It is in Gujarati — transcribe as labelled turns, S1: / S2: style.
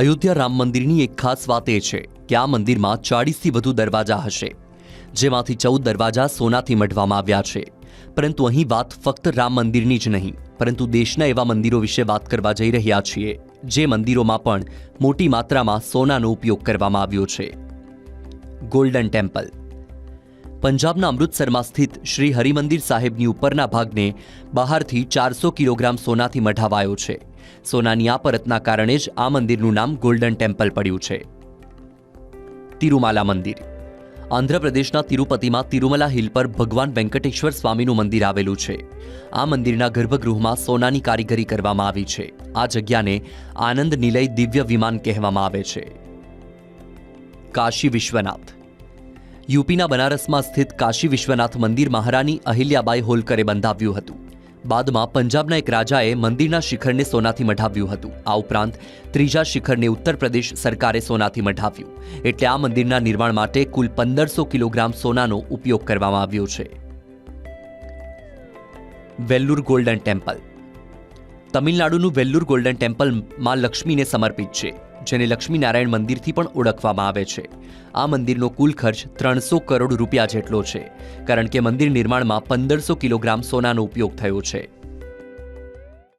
S1: અયોધ્યા રામ મંદિરની એક ખાસ વાત એ છે કે આ મંદિરમાં ચાળીસથી વધુ દરવાજા હશે, જેમાંથી ચૌદ દરવાજા સોનાથી મઢવામાં આવ્યા છે. પરંતુ અહીં વાત ફક્ત રામ મંદિરની જ નહીં, પરંતુ દેશના એવા મંદિરો વિશે વાત કરવા જઈ રહ્યા છીએ, જે મંદિરોમાં પણ મોટી માત્રામાં સોનાનો ઉપયોગ કરવામાં આવ્યો છે. Golden temple. પંજાબના અમૃતસરમાં સ્થિત શ્રી હરિમંદિર સાહેબની ઉપરના ભાગને બહારથી ચારસો કિલોગ્રામ સોનાથી મઢાવાયો છે. સોનાની આ પરતના કારણે જ આ મંદિરનું નામ ગોલ્ડન ટેમ્પલ પડ્યું છે. તિરુમાલા મંદિર. આંધ્રપ્રદેશના તિરુપતિમાં તિરુમલા હિલ પર ભગવાન વેંકટેશ્વર સ્વામીનું મંદિર આવેલું છે. આ મંદિરના ગર્ભગૃહમાં સોનાની કારીગરી કરવામાં આવી છે. આ જગ્યાને આનંદ નિલય દિવ્ય વિમાન કહેવામાં આવે છે. કાશી વિશ્વનાથ. યુપીના બનારસમાં સ્થિત કાશી વિશ્વનાથ મંદિર મહારાણી અહિલ્યાબાઈ હોલકરે બંધાવ્યું હતું. બાદમાં પંજાબના એક રાજાએ મંદિરના શિખરને સોનાથી મઢાવ્યું હતું. આ ઉપરાંત ત્રીજા શિખરને ઉત્તર પ્રદેશ સરકારે સોનાથી મઢાવ્યું. એટલે આ મંદિરના નિર્માણ માટે કુલ પંદરસો કિલોગ્રામ સોનાનો ઉપયોગ કરવામાં આવ્યો છે. Vellore golden temple. તમિલનાડુનું Vellore golden ટેમ્પલમાં લક્ષ્મીને સમર્પિત છે. જેને લક્ષ્મીનારાયણ મંદિરથી પણ ઓળખવામાં આવે છે. આ મંદિરનો કુલ ખર્ચ ત્રણસો કરોડ રૂપિયા જેટલો છે, કારણ કે મંદિર નિર્માણમાં પંદરસો કિલોગ્રામ સોનાનો ઉપયોગ થયો છે.